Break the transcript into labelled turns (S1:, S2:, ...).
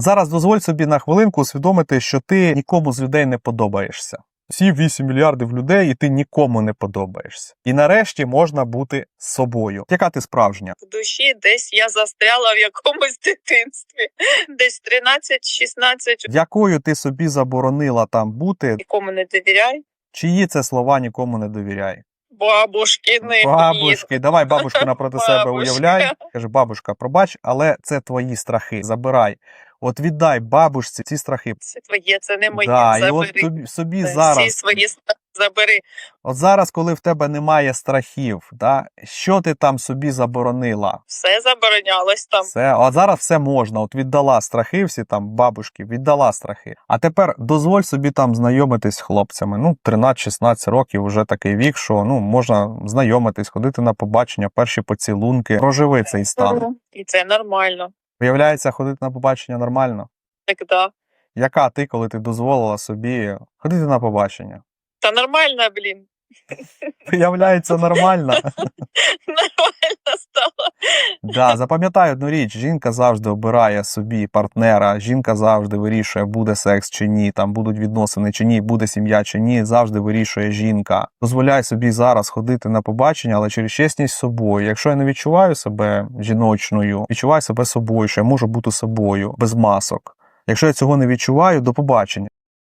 S1: Зараз дозволь собі на хвилинку усвідомити, що ти нікому з людей не подобаєшся. Всі 8 мільярдів людей, і ти нікому не подобаєшся. І нарешті можна бути собою. Яка ти справжня?
S2: в душі десь я застряла в якомусь дитинстві, десь 13-16,
S1: Якою ти собі заборонила там бути?
S2: нікому не довіряй.
S1: Чиї це слова нікому не довіряй?
S2: Бабушкини.
S1: Бабушки, давай бабушку напроти себе уявляй. Каже, бабушка, пробач, але це твої страхи. Забирай. От віддай бабушці ці страхи.
S2: Це твоє, це не моє.
S1: да, і от тобі, собі
S2: Всі
S1: зараз,
S2: свої страхи забери.
S1: от зараз, коли в тебе немає страхів, да, що ти там собі заборонила?
S2: Все заборонялось там.
S1: Все, а зараз все можна. От віддала страхи, всі там бабушки, віддала страхи. А тепер дозволь собі там знайомитись з хлопцями. Ну, 13-16 років вже такий вік, що ну можна знайомитись, ходити на побачення, перші поцілунки. Проживи цей стан.
S2: І це нормально.
S1: Виявляється, ходити на побачення нормально.
S2: Так да.
S1: Яка ти, коли ти дозволила собі ходити на побачення?
S2: Та нормально, блін.
S1: Виявляється, нормально.
S2: Нормально стало.
S1: Да, запам'ятай одну річ: жінка завжди обирає собі партнера, жінка завжди вирішує, буде секс чи ні, там будуть відносини чи ні, буде сім'я чи ні. Завжди вирішує жінка. Дозволяй собі зараз ходити на побачення, але через чесність з собою. Якщо я не відчуваю себе жіночною, відчуваю себе собою, що я можу бути собою без масок. Якщо я цього не відчуваю, до побачення.